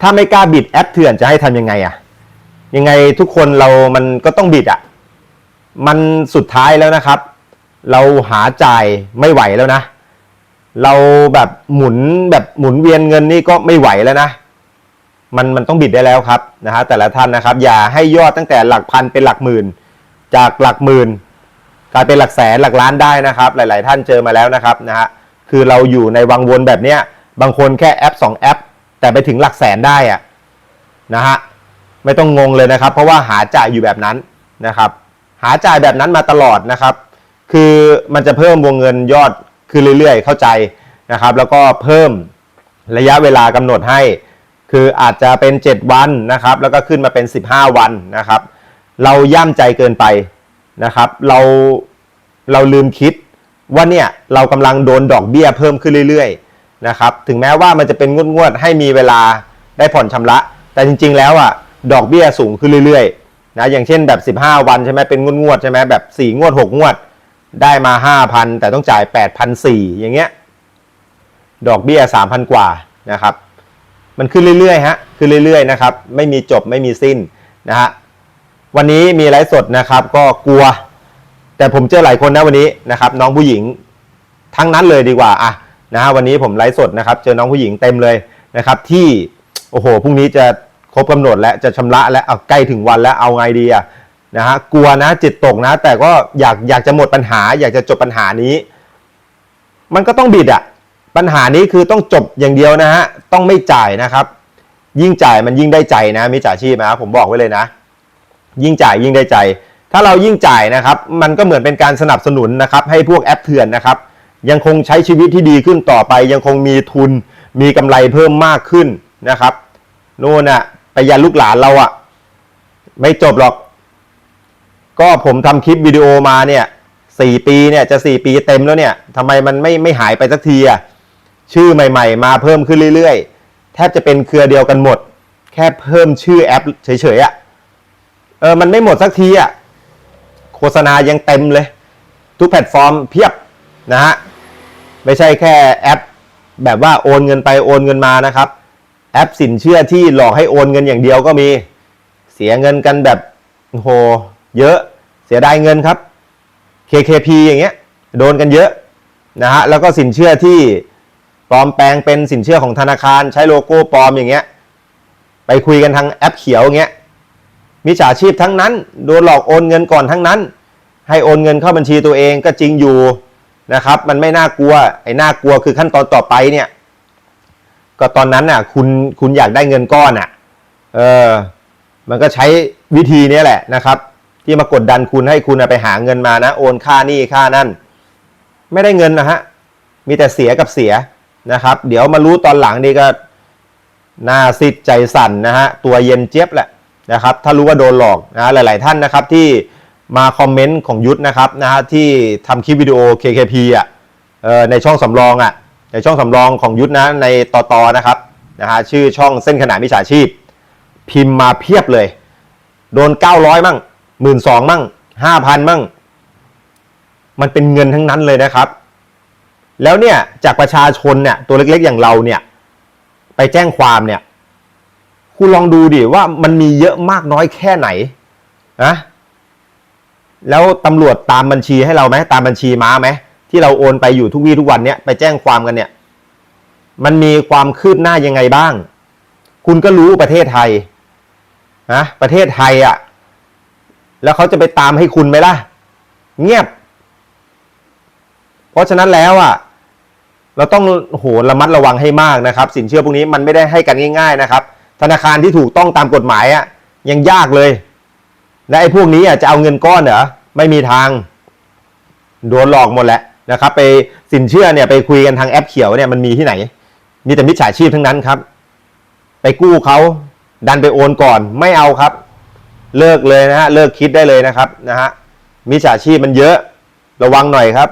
ถ้าไม่กล้าบิดแอปเถื่อนจะให้ทำยังไงอะยังไงทุกคนเรามันก็ต้องบิดอะมันสุดท้ายแล้วนะครับ เราหาจ่ายไม่ไหวแล้วนะ เราแบบหมุนแบบหมุนเวียนเงินนี่ก็ไม่ไหวแล้วนะมันมันต้องบิดได้แล้วครับนะฮะแต่ละท่านนะครับ อย่าให้ยอดตั้งแต่หลักพันเป็นหลักหมื่น จากหลักหมื่นกลายเป็นหลักแสนหลักล้านได้นะครับ หลาย ๆ ท่านเจอมาแล้วนะครับนะฮะคือเราอยู่ในวังวนแบบเนี้ยบางคนแค่แอป 2 แอป แต่ไปถึงหลักแสนได้อะนะฮะไม่ต้องงงเลยนะครับ เพราะว่าหาจ่ายอยู่แบบนั้นนะครับ หาจ่ายแบบนั้นมาตลอดนะครับ คือมันจะเพิ่มวงเงินยอดขึ้นเรื่อยๆ เข้าใจนะครับ แล้วก็เพิ่มระยะเวลากำหนดให้ คืออาจจะเป็น 7 วันนะครับ แล้วก็ขึ้นมาเป็น 15 วันนะครับ เราย่ำใจเกินไปนะครับ เราเราลืมคิดว่าเนี่ยเรากำลังโดนดอกเบี้ยเพิ่มขึ้นเรื่อยๆ นะครับถึงแม้ว่ามันจะเป็นงวดงวดๆให้มีเวลาได้ผ่อนชำระ แต่จริง ๆ แล้วอะดอกเบี้ยสูงขึ้นเรื่อยๆนะอย่างเช่นแบบ 15 วันใช่ไหมเป็นงวดงวดๆใช่ไหมแบบ4งวด 6 งวด ได้มา 5,000 แต่ต้องจ่าย 8,400 อย่างเงี้ยดอกเบี้ย 3,000 กว่านะครับ มันขึ้นเรื่อยๆฮะขึ้นเรื่อยๆนะครับไม่มีจบไม่มีสิ้นนะฮะวันนี้มีไลฟ์สดนะครับก็กลัว แต่ผมเจอหลายคนนะวันนี้นะครับน้องผู้หญิงทั้งนั้นเลยดีกว่าอะ นะฮะวันนี้ผมไลฟ์สดนะครับ เจอน้องผู้หญิงเต็มเลยนะครับ ที่โอ้โหพรุ่งนี้จะครบกำหนดแล้วจะชำระแล้วเอาใกล้ถึงวันแล้วเอาไงดีอะนะฮะกลัวนะจิตตกนะ แต่ก็อยากอยากจะหมดปัญหา อยากจะจบปัญหานี้ มันก็ต้องบิดอะปัญหานี้คือต้องจบอย่างเดียวนะฮะต้องไม่จ่ายนะครับ ยิ่งจ่ายมันยิ่งได้ใจนะมิจฉาชีพนะครับผมบอกไว้เลยนะ ยิ่งจ่ายยิ่งได้ใจ ถ้าเรายิ่งจ่ายนะครับ มันก็เหมือนเป็นการสนับสนุนนะครับ ให้พวกแอปเถื่อนนะครับ ยังคงใช้ชีวิตที่ดีขึ้นต่อไป ยังคงมีทุนมีกำไรเพิ่มมากขึ้นนะครับโน่นน่ะไปยันลูกหลานเราอะไม่จบหรอก ก็ผมทำคลิปวิดีโอมาเนี่ยสี่ปีเนี่ยจะสี่ปีเต็มแล้วเนี่ยทำไมมันไม่ไม่หายไปสักทีอะชื่อใหม่ ๆ มาเพิ่มขึ้นเรื่อยๆ แทบจะเป็นเครือเดียวกันหมด แค่เพิ่มชื่อแอปเฉยๆอะเออมันไม่หมดสักทีอะโฆษณายังเต็มเลย ทุกแพลตฟอร์มเพียบนะฮะ ไม่ใช่แค่แอป แบบว่าโอนเงินไปโอนเงินมานะครับ แอปสินเชื่อที่หลอกให้โอนเงินอย่างเดียวก็มี เสียเงินกันแบบโหเยอะเสียดายเงินครับ KKP อย่างเงี้ยโดนกันเยอะนะฮะแล้วก็สินเชื่อที่ปลอมแปลงเป็นสินเชื่อของธนาคาร ใช้โลโก้ปลอมอย่างเงี้ยไปคุยกันทางแอปเขียวอย่างเงี้ยมิจฉาชีพทั้งนั้น โดนหลอกโอนเงินก่อนทั้งนั้น ให้โอนเงินเข้าบัญชีตัวเองก็จริงอยู่ นะครับ มันไม่น่ากลัว ไอ้น่ากลัวคือขั้นตอนต่อไปเนี่ย ก็ตอนนั้นน่ะ คุณคุณอยากได้เงินก้อนอะ เออ มันก็ใช้วิธีนี้แหละนะครับ ที่มากดดันคุณให้คุณไปหาเงินมานะ โอนค่านี่ค่านั่น ไม่ได้เงินนะฮะ มีแต่เสียกับเสียนะครับ เดี๋ยวมารู้ตอนหลังนี่ก็หน้าซิดใจสั่นนะฮะ ตัวเย็นเจี๊ยบแหละนะครับ ถ้ารู้ว่าโดนหลอกนะหลาย ๆ ท่านนะครับที่ มาคอมเมนต์ของยุทธนะครับนะฮะที่ทำคลิปวิดีโอ KKP อะในช่องสำรองอะในช่องสำรองของยุทธนะในต่อตอนะครับนะฮะชื่อช่องเส้นขนาดมิจฉาชีพ พิมพ์มาเพียบเลย โดน 900 มั่งหมื่นสองมั่งห้าพันมั่ง มันเป็นเงินทั้งนั้นเลยนะครับ แล้วเนี่ยจากประชาชนเนี่ยตัวเล็กๆอย่างเราเนี่ยไปแจ้งความเนี่ยคุณลองดูดิว่ามันมีเยอะมากน้อยแค่ไหนนะ แล้วตำรวจตามบัญชีให้เราไหมตามบัญชีม้าไหมที่เราโอนไปอยู่ทุกวี่ทุกวันเนี่ยไปแจ้งความกันเนี่ยมันมีความคืบหน้ายังไงบ้าง คุณก็รู้ประเทศไทยนะประเทศไทยอะ่ะ แล้วเขาจะไปตามให้คุณไหมล่ะ เงียบ เพราะฉะนั้นแล้วอะ เราต้องโหระมัดระวังให้มากนะครับ สินเชื่อพวกนี้มันไม่ได้ให้กันง่าย ๆ นะครับ ธนาคารที่ถูกต้องตามกฎหมายอะยังยากเลย และไอ้พวกนี้อะจะเอาเงินก้อนเหรอไม่มีทางโดนหลอกหมดแหละนะครับ ไปสินเชื่อเนี่ยไปคุยกันทางแอปเขียวเนี่ยมันมีที่ไหน มีแต่มิจฉาชีพทั้งนั้นครับ ไปกู้เขาดันไปโอนก่อนไม่เอาครับ เลิกเลยนะฮะเลิกคิดได้เลยนะครับนะฮะมิจฉาชีพมันเยอะระวังหน่อยครับ